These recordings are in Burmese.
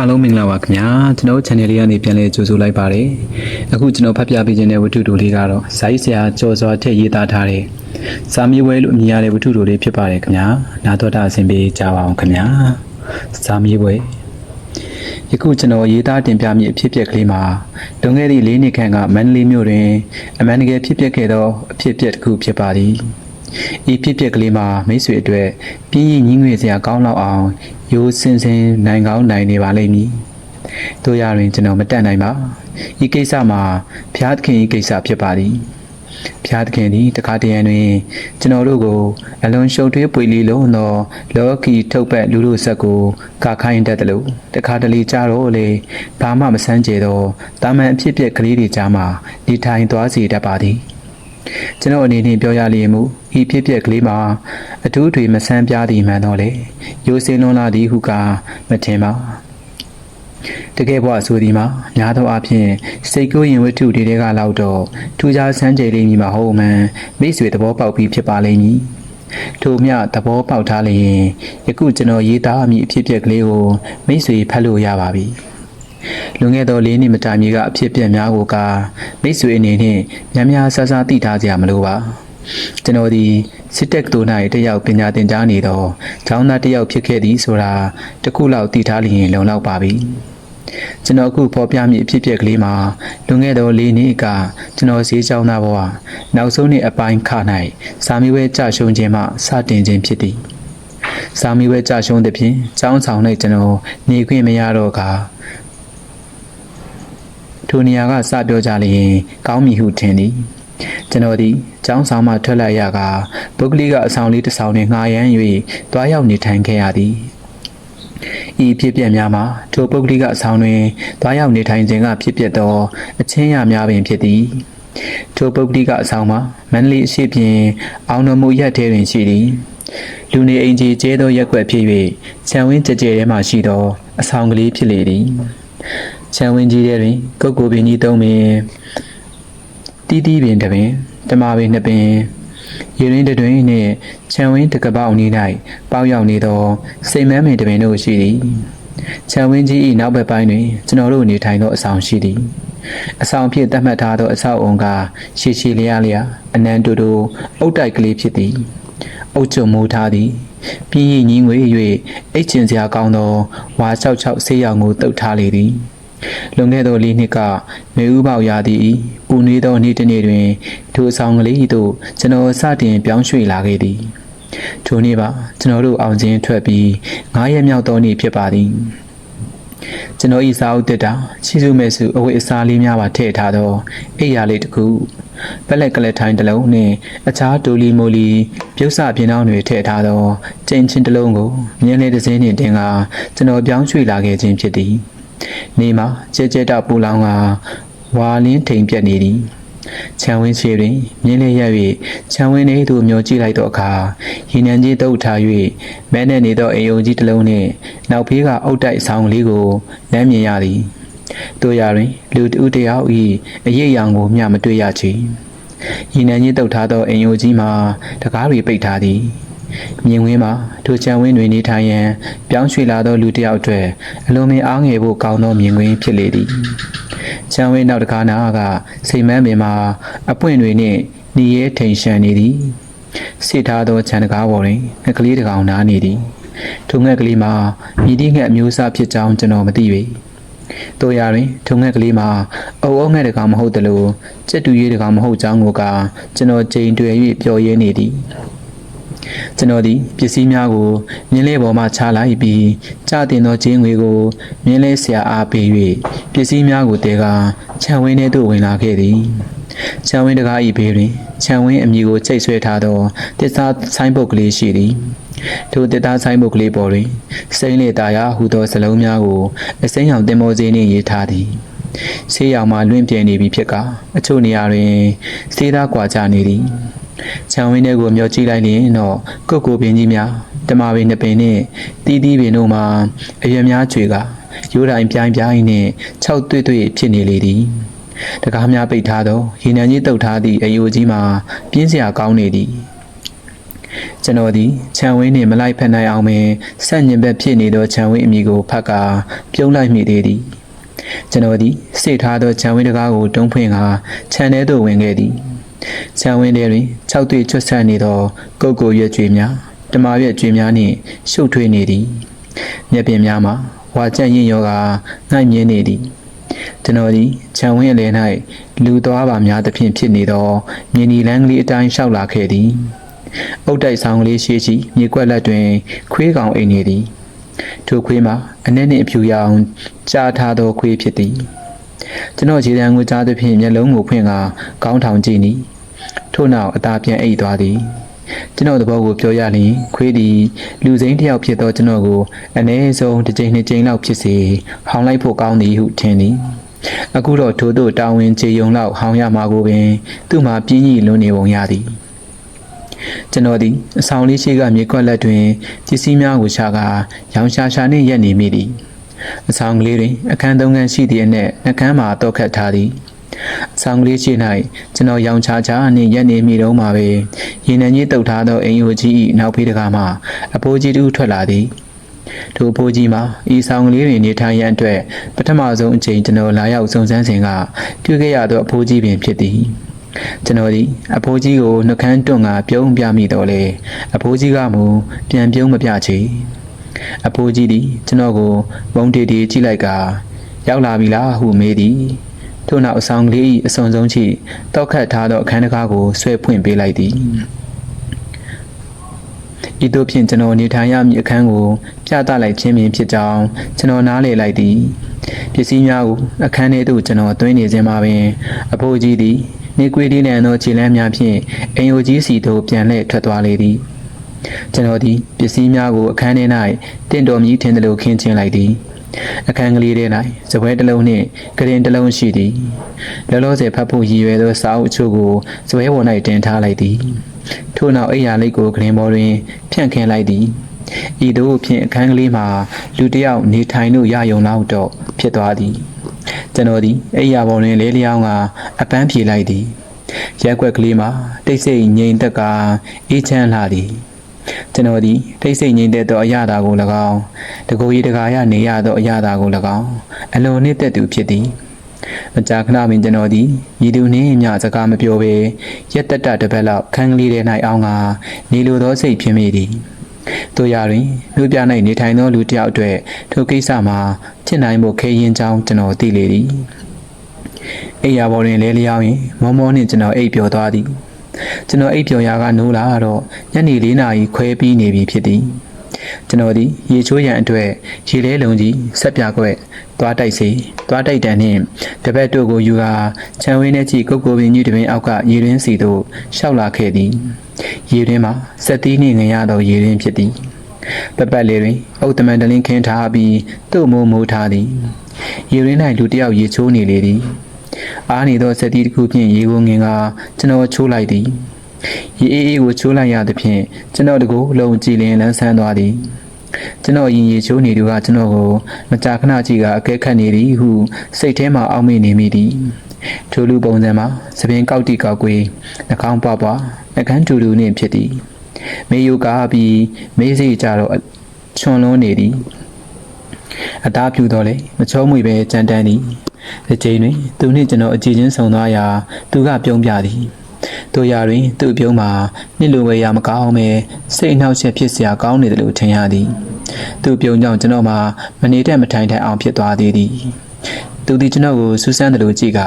အားလုံးမင်္ဂလာပါခင်ဗျာကျွန်တော် channel လေးကနေပြန်လည်ကြိုဆိုလိုက်ပါတယ်အခုကျွန်တော်ဖတ်ပြပေးခြင်းတဲ့ဝတ္ထုတိုလေးကတော့ဇိုင်းဆရာကြော်စွာထည့်ရေးသားထားတဲ့စာမေးပွဲလို့အမည်ရတဲ့ဝတ္ထုတိုလေးဖြစ်ပါတယ်ခင်ဗျာနာတော်တာအစဉ်ပေးကြပါအောင်ခင်ဗျာစာမေးပွဲယခုကျွန်တော်ရေးသားတင်ပြမည့်အဖြစ်အပျက်ကလေးမှာလွန်ခဲ့သည့်၄နှစ်ခန့်ကမန္တလေးမြို့တွင်အမှန်တကယ်ဖြစ်ပျက်ခဲ့သောအဖြစ်အပျက်တစ်ခုဖြစ်ပါသည်ဤဖြစ်ပျက်ကလေးမှာမိတ်ဆွေအတွက်ပြင်းရင်ညင်းငွေစရာကောင်းလောက်အောင် ရိုးစင်စင်နိုင်ကောင်းနိုင်နေပါလိမ့်မည်။တို့ရရင်ကျွန်တော်မတက်နိုင်ပါ။ဤကိစ္စမှာဖျားသခင်ဤကိစ္စဖြစ်ပါသည်။ဖျားသခင်သည်တခါတရံတွင်ကျွန်တော်တို့ကိုအလွန်ရှုပ်ထွေးပွေလီလုံးသောလောကီထုတ်ပတ်လူလူဆက်ကိုကာခိုင်းတတ်တယ်လို့တခါတလေကြတော့လေဘာမှမဆန်းကြတော့တာမန်အဖြစ်အပျက်ကလေးတွေကြားမှာဒီထိုင်သွားစီတတ်ပါသည်။ ကျွန်တော်အနေနဲ့ပြောရလျင်မူဤဖြစ်ပျက်ကလေးမှာအထူးတွေမဆန်းပြားသည်မှန်တော့လေရိုးစင်းလွန်လာသည်ဟုကမထင်ပါတကယ်ဘဝဆိုဒီမှာများသောအားဖြင့်စိတ်ကိုယ်ရင်ဝတ္ထုတွေကလောက်တော့ထူးခြားဆန်းကြယ်လိမ့်မည်မဟုတ်မှန်မိတ်ဆွေသဘောပေါက်ပြီးဖြစ်ပါလိမ့်မည်ထို့မြသဘောပေါက်ထားလျင်ယခုကျွန်တော်ရေးသားအမိအဖြစ်အပျက်ကလေးကိုမိတ်ဆွေဖတ်လို့ရပါပြီ လွန်ခဲ့သော၄နှစ်မတိုင်မီကအဖြစ်အပျက်များကိုကမိတ်ဆွေအနေနဲ့များများဆဆသိထားကြရမလို့ပါကျွန်တော်ဒီစစ်တက်တို့၌တယောက်ပညာသင်ကြားနေတော့ကျောင်းသားတယောက်ဖြစ်ခဲ့သည်ဆိုတာတခုလောက်သိထားလျင်လုံလောက်ပါပြီကျွန်တော်အခုဖော်ပြမိအဖြစ်အပျက်ကလေးမှာလွန်ခဲ့သော၄နှစ်ကကျွန်တော်ဈေးကျောင်းသားဘဝနောက်ဆုံးနှစ်အပိုင်းခ၌စာမေးပွဲကြရှုံးခြင်းမှစတင်ခြင်းဖြစ်သည်စာမေးပွဲကြရှုံးသဖြင့်ကျောင်းဆောင်၌ကျွန်တော်နေခွင့်မရတော့က ထိုနေရာကစပြောကြလျင်ကောင်းမည်ဟုထင်သည်ကျွန်တော်သည်ကျောင်းဆောင်မှထွက်လာရကပုဂ္ဂလိကအဆောင်လေးတစ်ဆောင်နှင့်ငှားရမ်း၍တွားရောက်နေထိုင်ခဲ့ရသည်ဤဖြစ်ပျက်များမှာထိုပုဂ္ဂလိကအဆောင်တွင်တွားရောက်နေထိုင်ခြင်းကဖြစ်ပျက်သောအချင်းရများပင်ဖြစ်သည်ထိုပုဂ္ဂလိကအဆောင်မှာမန္တလေးအရှိပြင်အောင်တော်မူရက်ထဲတွင်ရှိသည်လူနေအိမ်ကြီးကျဲသောရက်ွက်ဖြစ်၍ခြံဝင်းကြဲကြဲထဲမှရှိသောအဆောင်ကလေးဖြစ်လေသည် ခြံဝင်းကြီးထဲတွင်ကုတ်ကိုပင်ကြီးသုံးပင်တီးတီးပင်တစ်ပင်တမပင်နှစ်ပင်ရေရင်းတစ်တွင်နှင့်ခြံဝင်းတစ်ကပောက်နီး၌ပေါက်ရောက်နေသောစိတ်မမ်းပင်တစ်ပင်တို့ရှိသည်ခြံဝင်းကြီး၏နောက်ဘက်ပိုင်းတွင်ကျွန်တော်တို့နေထိုင်သောအဆောင်ရှိသည်အဆောင်ဖြစ်သတ်မှတ်ထားသောအဆောက်အုံကရှည်ရှည်လျားလျားအနံတူတူအုတ်တိုက်ကလေးဖြစ်သည်အုတ်ချုံမိုးထားသည်ပြင်းရင်ကြီးငွေ၍အိတ်ချင်စရာကောင်းသောဝါ၆၆ဆေးရောင်ကိုတုပ်ထားလေသည် လွန်ခဲ့သောလေးနှစ်ကမေဦးပေါရာသည့်ပူနွေးသောနေ့တစ်နေ့တွင်ထိုအဆောင်ကလေးသို့ကျွန်တော်စတင်ပြောင်းရွှေ့လာခဲ့သည်ထိုနေ့ပါကျွန်တော်တို့အောင်ချင်းထွက်ပြီး9ရက်မြောက်သောနေ့ဖြစ်ပါသည်ကျွန်တော်ဤစာအုပ်တက်တာချီစုမဲ့စုအဝိအစားလေးများပါထည့်ထားသောအိယာလေးတစ်ခုပလက်ကလက်ထိုင်းတစ်လုံးနှင့်အခြားတူလီမိုလီပြုတ်စပြင်းအောင်တွေထည့်ထားသောကျင်းချင်းတစ်လုံးကိုမြင်းလေးတစ်စင်းနှင့်တင်ကကျွန်တော်ပြောင်းရွှေ့လာခဲ့ခြင်းဖြစ်သည် နေမှာကြဲကြဲတောက်ပူလောင်ကဝါလင်းထိန်ပြက်နေသည်ခြံဝင်းရှိတွင်မြင်းလေးရက်၍ခြံဝင်းလေးသို့မျောကြည့်လိုက်သောအခါရင်နံကြီးတုပ်ထား၍မဲနဲ့နေသောအိမ်ယုံကြီးတစ်လုံးနှင့်နောက်ဖေးကအုတ်တိုက်ဆောင်လေးကိုလမ်းမြင်ရသည်တို့ရတွင် လူတဦးတယောက်၏အရေးရောင်ကိုမျှမတွေ့ရချေရင်နံကြီးတုပ်ထားသောအိမ်ယုံကြီးမှာတကားတွေပိတ်ထားသည် မြင်ဝင်းမှာထိုချံဝင်းတွင်နေထိုင်ရန်ပြောင်းရွှေ့လာသောလူတစ်ယောက်အတွက်အလွန်မင်းအားငယ်ဖို့ကောင်းသောမြင်ကွင်းဖြစ်လေသည်ချံဝင်းနောက်တစ်ခါနာကစိတ်မန်းပင်မှာအပွင့်တွေနှင့်ညီရဲထိန်ရှန်နေသည်စစ်ထားသောခြံတကားပေါ်တွင်ငှက်ကလေးတစ်ကောင်နားနေသည်ထိုငှက်ကလေးမှာမြည်သည့်ငှက်အမျိုးအစားဖြစ်ကြောင်းကျွန်တော်မသိပေတို့ရတွင်ထုံငှက်ကလေးမှာအုပ်အုပ်ငှက်တကောင်မဟုတ်သလိုစက်တူရေးတကောင်မဟုတ်ကြောင်းကိုကကျွန်တော်ကြိမ်တွေ့၍ပျော်ရင်းနေသည် ကျွန်တော်သည်ပစ္စည်းများကိုမြင်းလေးပေါ်မှချလိုက်ပြီးကြာတင်သောကျင်းငွေကိုမြင်းလေးဆရာအားပေး၍ပစ္စည်းများကိုတဲကခြံဝင်းထဲသို့ဝင်လာခဲ့သည်ခြံဝင်းတကားဤဘေးတွင်ခြံဝင်းအမည်ကိုချိတ်ဆွဲထားသောတစ်သားဆိုင်းပုတ်ကလေးရှိသည်ထိုတစ်သားဆိုင်းပုတ်ကလေးပေါ်တွင်စိမ့်လေတာယာဟူသောစလုံးများကိုအစိမ်းရောင်တင်မောစည်းနှင့်ရေးထားသည်ဆေးရောင်မှလွင့်ပြဲနေပြီဖြစ်ကအချို့နေရာတွင်စေးသားကွာကြနေသည် ခြံဝင်းထဲကိုမျောကြည့်လိုက်ရင်တော့ကုတ်ကိုပင်ကြီးများတမပင်နှစ်ပင်နှင့်တီးတီးပင်တို့မှာအရွယ်များချွေကရိုးတိုင်းပြိုင်ပြိုင်နှင့်၆တွေ့တွေ့ဖြစ်နေလေသည်တကားများပိတ်ထားသောရေနံကြီးတုပ်ထားသည့်အယိုကြီးမှာပြင်းစရာကောင်းနေသည်ကျွန်တော်သည်ခြံဝင်းနှင့်မလိုက်ဖက်နိုင်အောင်ပင်ဆက်ညင်ဘက်ဖြစ်နေသောခြံဝင်းအမိကိုဖတ်ကာပြုံးလိုက်မိသေးသည်ကျွန်တော်သည်စိတ်ထားသောခြံဝင်းတကားကိုတုံးဖွင့်ကာခြံထဲသို့ဝင်ခဲ့သည် ခြံဝင်းထဲတွင်၆တွေ့ချွတ်ဆက်နေသောကုတ်ကိုရွက်ကြွေများတမာရွက်ကြွေများနှင့်ရှုပ်ထွေးနေသည်မျက်ပြင်များမှာဝါကြက်ရင်ရောကငှိုက်မြင်းနေသည်ကျွန်တော်သည်ခြံဝင်းအလယ်၌လူသွားပါများသဖြင့်ဖြစ်နေသောမြင်းဒီလန်းကလေးအတိုင်းလျှောက်လာခဲ့သည်အုတ်တိုက်ဆောင်ကလေးရှိရှိမြေကွက်လက်တွင် ခွေးကောင်အိမ်နေသည်ထိုခွေးမှာအနည်းနှင့်အဖြူရောင်ကြားထားသောခွေးဖြစ်သည် ကျွန်တော်ခြေတံကိုကြားသဖြင့်မျက်လုံးကိုဖွင့်ကာကောင်းထောင်ကြည့်နီထို့နောက်အသာပြန်အိပ်သွားသည်ကျွန်တော်သဘောကိုပြောရလျင်ခွေးသည်လူစိမ်းတစ်ယောက်ဖြစ်သောကျွန်တော်ကိုအနည်းဆုံးတစ်ကြိမ်နှစ်ကြိမ်လောက်ဖြစ်စေဟောင်းလိုက်ဖို့ကောင်းသည်ဟုထင်သည်အခုတော့ထို့သို့တာဝန်ကျေယုံလောက်ဟောင်းရမှာကိုပင် သူ့မှာပြင်းကြီးလွန်နေပုံရသည်ကျွန်တော်သည်အဆောင်လေးရှိကမြေကွက်လက်တွင်ပစ္စည်းများကိုချကာရောင်ရှာရှာနှင့်ရက်နေမိသည် အဆောင်ကလေးတွင်အခန်းသုံးခန်းရှိသည့်အနက်နှကန်းမှာတော့ခတ်ထားသည်အဆောင်ကလေးရှိ၌ကျွန်တော်ရောင်ချာချာနှင့်ရက်နေမိတော့မှာပဲရေနံကြီးတုတ်ထားသောအိမ်ယိုကြီး၏နောက်ဖေးတကားမှအဖိုးကြီးတူထွက်လာသည်ထိုအဖိုးကြီးမှာဤဆောင်ကလေးတွင်နေထိုင်ရန်အတွက်ပထမဆုံးအချိန်ကျွန်တော်လာရောက်စုံစမ်းစဉ်ကတွေ့ခဲ့ရသောအဖိုးကြီးပင်ဖြစ်သည်ကျွန်တော်ဒီအဖိုးကြီးကိုနှကန်းတွန့်ကပြုံးပြမိတော့လေအဖိုးကြီးကမူပြန်ပြုံးမပြချေ အဖိုးကြီးသည်ကျွန်တော်ကိုဝုံတီတီကြည့်လိုက်ကရောက်လာပြီလားဟုမေးသည်ထို့နောက်အဆောင်ကလေး၏အစွန်ဆုံးချိတောက်ခတ်ထားသောအခန်းတစ်ကားကိုဆွဲဖွင့်ပေးလိုက်သည်ဤသို့ဖြင့်ကျွန်တော်နေထိုင်ရမည့်အခန်းကိုပြသလိုက်ခြင်းပင်ဖြစ်ကြောင်းကျွန်တော်နားလည်လိုက်သည်ပစ္စည်းများကိုအခန်းထဲသို့ကျွန်တော်သွင်းနေခြင်းမှာပင်အဖိုးကြီးသည်နေကွေးလေးနံသောခြေလမ်းများဖြင့်အိမ်ယိုကြီးစီသို့ပြန်လှည့်ထွက်သွားလေသည် ကျွန်တော်သည်ပစ္စည်းများကိုအခန်းထဲ၌တင့်တော်မြည်ထင်သလိုခင်းကျင်းလိုက်သည်အခန်းကလေးထဲ၌စပွဲတစ်လုံးနှင့်ကရင်တစ်လုံးရှိသည်လောလောဆယ်ဖတ်ဖို့ရည်ရွယ်သောစာအုပ်အချို့ကိုစပွဲပေါ်၌တင်ထားလိုက်သည်ထို့နောက်အိယာလိတ်ကိုကရင်ပေါ်တွင် ဖြန့်ခင်းလိုက်သည်ဤသို့ဖြင့်အခန်းကလေးမှာလူတစ်ယောက်နေထိုင်လို့ရယုံလောက်တော့ဖြစ်သွားသည်ကျွန်တော်သည်အိယာပေါ်တွင်လေးလျောင်းကအပန်းဖြေလိုက်သည်ရက်ွက်ကလေးမှာတိတ်ဆိတ်ငြိမ်သက်ကအေးချမ်းလာသည် ကျွန်တော်သည်တိတ်ဆိတ်ငြိမ်သက်သောအရာသာကို၎င်းတကိုယ်ရီတကာရနေရသောအရာသာကို၎င်းအလွန်နှင့်သက်သူဖြစ်သည်မကြာခဏပင်ကျွန်တော်သည်ညီသူနှင့်ညစကားမပြောဘဲရက်တက်တတစ်ပတ်လောက်ခန်းကလေးထဲ၌အောင်းကနေလိုသောစိတ်ဖြစ်မိသည်တို့ရတွင်မြို့ပြ၌နေထိုင်သောလူတစ်ယောက်အတွက်ထိုကိစ္စမှာဖြစ်နိုင်ဖို့ခဲရင်ကြောင်းကျွန်တော်သိလေသည်အိယာဘော်တွင်လဲလျောင်းရင်မောမောနှင့်ကျွန်တော်အိပ်ပျော်သွားသည် ကျွန်တော်အိပ်ပျော်ရာကနိုးလာတော့ညနေ၄နာရီခွဲပြီးနေပြီဖြစ်သည်ကျွန်တော်သည်ရေချိုးရန်အတွက်ရေလဲလုံးကြီးဆက်ပြကွက်သွားတိုက်စီသွားတိုက်တန်နှင့်တပည့်တို့ကိုယူကာခြံဝင်းထဲကြည့်ကုတ်ကိုပင်ကြီးတပင်အောက်ကရေရင်းစီသို့ရှောက်လာခဲ့သည်ရေရင်းမှာစက်သီးနှင့်ငရသောရေရင်းဖြစ်သည်ပပက်လေးတွင်အုတ်တမန်တလင်းခင်းထားပြီးသူ့မိုးမိုးထားသည်ရေရင်း၌လူတစ်ယောက်ရေချိုးနေလေသည် အားနေသောစက်သီးတစ်ခုဖြင့်ရေကိုငင်ကကျွန်တော်ချိုးလိုက်သည်ရေအေးအေးကိုချိုးလိုက်ရသဖြင့်ကျွန်တော်တကူလုံကြည်လင်လန်းဆန်းသွားသည်ကျွန်တော်ရင်ရေချိုးနေသူကကျွန်တော်ကိုမကြာခဏကြည့်ကအကဲခတ်နေသည်ဟုစိတ်ထဲမှာအောက်မေ့နေမိသည်ထိုလူပုံစံမှာသပင်ကောက်တိကောက်ကွေးနှာခေါင်းပွားပွားနှကန်းတူတူနှင့်ဖြစ်သည်မေယုကားပြီးမေးစိကြတော့ချွန်လွန်းနေသည်အသားပြူတော့လေမချုံးမွေပဲကြမ်းတမ်းသည် ဒီချိန်တွင်သူနှင့်ကျွန်တော်အကြည့်ချင်းဆုံသွားရာသူကပြုံးပြသည်တို့ရာတွင်သူ့ပြုံးမှာနှစ်လိုဝဲရမကောင်းပဲစိတ်အနှောက်အယှက်ဖြစ်စရာကောင်းနေတယ်လို့ထင်ရသည်သူ့ပြုံးကြောင့်ကျွန်တော်မှာမနေတတ်မထိုင်ထိုင်အောင်ဖြစ်သွားသေးသည်သူသည်ကျွန်တော်ကိုစူးစမ်းတယ်လို့ကြည့်က